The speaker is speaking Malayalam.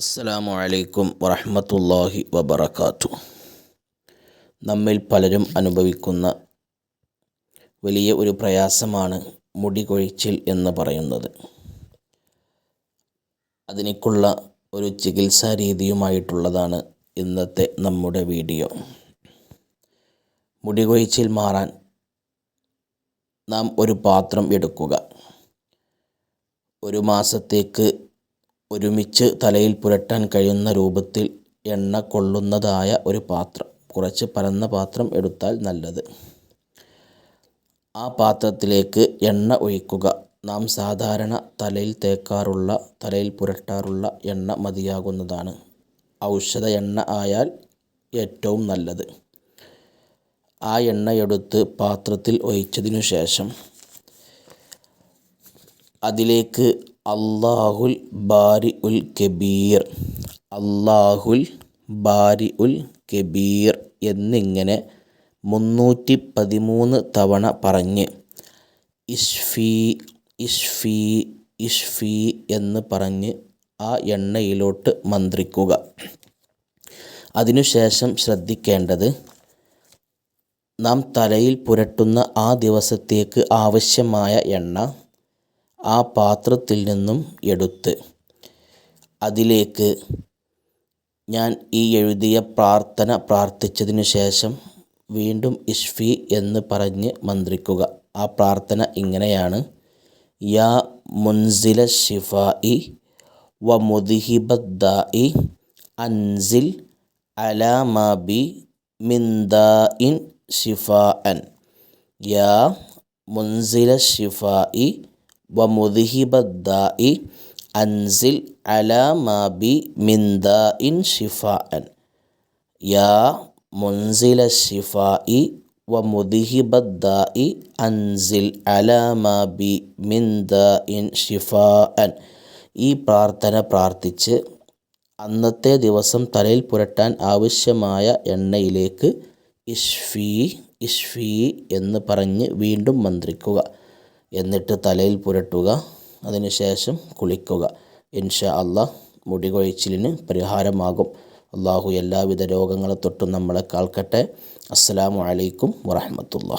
അസ്സലാമു അലൈക്കും വറഹമത്തല്ലാഹി വബർക്കാത്തു നമ്മിൽ പലരും അനുഭവിക്കുന്ന വലിയ ഒരു പ്രയാസമാണ് മുടി കൊഴിച്ചിൽ എന്ന് പറയുന്നത്. അതിനേക്കുള്ള ഒരു ചികിത്സാ രീതിയുമായിട്ടുള്ളതാണ് ഇന്നത്തെ നമ്മുടെ വീഡിയോ. മുടി കൊഴിച്ചിൽ മാറാൻ നാം ഒരു പാത്രം എടുക്കുക. ഒരു മാസത്തേക്ക് ഒരുമിച്ച് തലയിൽ പുരട്ടാൻ കഴിയുന്ന രൂപത്തിൽ എണ്ണ കൊള്ളുന്നതായ ഒരു പാത്രം. കുറച്ച് പരന്ന പാത്രം എടുത്താൽ നല്ലത്. ആ പാത്രത്തിലേക്ക് എണ്ണ ഒഴിക്കുക. നാം സാധാരണ തലയിൽ തേക്കാറുള്ള തലയിൽ പുരട്ടാറുള്ള എണ്ണ മതിയാകുന്നതാണ്. ഔഷധ എണ്ണ ആയാൽ ഏറ്റവും നല്ലത്. ആ എണ്ണയെടുത്ത് പാത്രത്തിൽ ഒഴിച്ചതിനു ശേഷം അതിലേക്ക് അള്ളാഹുൽ ബാരി ഉൽ കബീർ. അള്ളാഹുൽ ബാരി ഉൽ കബീർ എന്നിങ്ങനെ മുന്നൂറ്റി പതിമൂന്ന് തവണ പറഞ്ഞ് ഇഷ്ഫി ഇഷ്ഫി ഇഷ്ഫി എന്ന് പറഞ്ഞ് ആ എണ്ണയിലോട്ട് മന്ത്രിക്കുക. അതിനുശേഷം ശ്രദ്ധിക്കേണ്ടത് നാം തലയിൽ പുരട്ടുന്ന ആ ദിവസത്തേക്ക് ആവശ്യമായ എണ്ണ ആ പാത്രത്തിൽ നിന്നും എടുത്ത് അതിലേക്ക് ഞാൻ ഈ എഴുതിയ പ്രാർത്ഥന പ്രാർത്ഥിച്ചതിനു ശേഷം വീണ്ടും ഇഷ്ഫി എന്ന് പറഞ്ഞ് മന്ത്രിക്കുക. ആ പ്രാർത്ഥന ഇങ്ങനെയാണ്. യാ മുൻസില ഷിഫായി വ മുദിഹിബദ്ദായി അൻസിൽ അലാമാബി മിന്ദായിൻ ഷിഫാഅൻ യാ മുൻസില ഷിഫായി വമുദ്ഹിബദ്ദാഇ അൻസിൽ അലാ മാബി ഇൻ ഷിഫാഅൻ യാ മുൻസില ഷിഫാഇ വമുദ്ഹിബദ്ദാഇ അൻസിൽ അലാ മാബി ഇൻ ഷിഫാഅൻ ഈ പ്രാർത്ഥന പ്രാർത്ഥിച്ച് അന്നത്തെ ദിവസം തലയിൽ പുരട്ടാൻ ആവശ്യമായ എണ്ണയിലേക്ക് ഇഷ്ഫി ഇഷ്ഫി എന്ന് പറഞ്ഞ് വീണ്ടും മന്ത്രിക്കുക. എന്നിട്ട് തലയിൽ പുരട്ടുക. അതിനുശേഷം കുളിക്കുക. ഇൻഷാ അള്ളാഹ് മുടി കൊഴിച്ചിലിന് പരിഹാരമാകും. അള്ളാഹു എല്ലാവിധ രോഗങ്ങളെ തൊട്ടും നമ്മളെ കാൽക്കട്ടെ അസ്സലാമു അലൈക്കും വറഹമത്തുള്ള